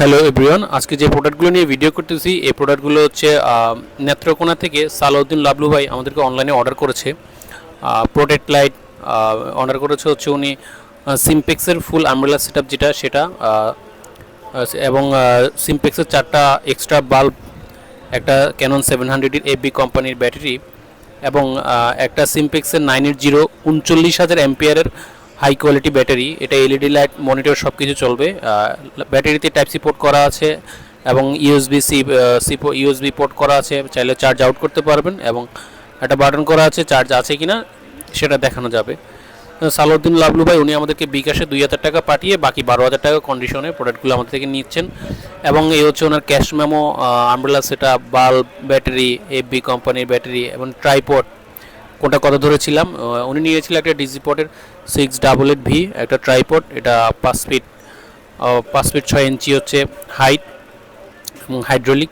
Hello everyone আজকে যে প্রোডাক্টগুলো নিয়ে ভিডিও করতেছি, এই প্রোডাক্টগুলো হচ্ছে নেত্রকোনা থেকে সালাউদ্দিন লাবলু ভাই আমাদেরকে অনলাইনে অর্ডার করেছে। প্রোডাক্ট লাইট অর্ডার করেছে হচ্ছে উনি সিমপেক্সের ফুল আমব্রেলা সেট যেটা, সেটা এবং সিমপেক্সের চারটা এক্সট্রা বাল্ব একটা ক্যানন সেভেন হান্ড্রেডের এবি কোম্পানির ব্যাটারি এবং একটা সিমপেক্সের নাইন এইট জিরো উনচল্লিশ হাজার অ্যাম্পিয়ারের হাই কোয়ালিটি ব্যাটারি এটা এলইডি লাইট মনিটর সব কিছু চলবে। ব্যাটারিতে টাইপ সি পোর্ট করা আছে এবং USB C C USB port করা আছে, চাইলে চার্জ আউট করতে পারবেন এবং একটা বাটন করা আছে চার্জ আছে কি না সেটা দেখানো যাবে। সালাউদ্দিন লাবলু ভাই, উনি আমাদেরকে বিকাশে দুই হাজার টাকা পাঠিয়ে বাকি বারো হাজার টাকা কন্ডিশনে প্রোডাক্টগুলো আমাদের থেকে নিচ্ছেন। এবং এই হচ্ছে ওনার ক্যাশ মেমো আমব্রেলা সেটা বাল্ব ব্যাটারি এফবি কোম্পানির ব্যাটারি এবং ট্রাইপড কোনটা কত ধরেছিলাম? উনি নিয়েছিলেন একটা ডিজিপটের সিক্স ডাবল এইট ভি একটা ট্রাইপড এটা পাঁচ ফিট পাঁচ ফিট ছয় ইঞ্চি হচ্ছে হাইট এবং হাইড্রোলিক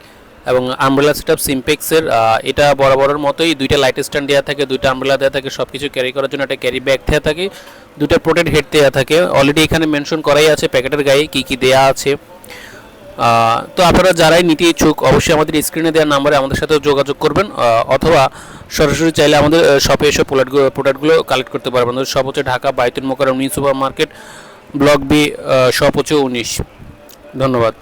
এবং আমব্রেলা সেটআপ সিমপেক্সের এটা বরাবরের মতোই দুইটা লাইট স্ট্যান্ড দেওয়া থাকে, দুইটা আমব্রেলা দেওয়া থাকে সব কিছু ক্যারি করার জন্য একটা ক্যারি ব্যাগ দেওয়া থাকে, দুইটা প্রোটেক্ট হেড দেওয়া থাকে। অলরেডি এখানে মেনশন করাই আছে প্যাকেটের গায়ে কী কী দেওয়া আছে। তো আপনারা যারাই নিতে ইচ্ছুক, অবশ্যই আমাদের স্ক্রিনে দেওয়ার নাম্বারে আমাদের সাথে যোগাযোগ করবেন অথবা সরাসরি চাইলে আমাদের শপে এসে প্রোডাক্টগুলো প্রোডাক্টগুলো কালেক্ট করতে পারবেন। শপ হচ্ছে Dhaka Baitul Mukarram new super market block B shop হচ্ছে উনিশ। ধন্যবাদ।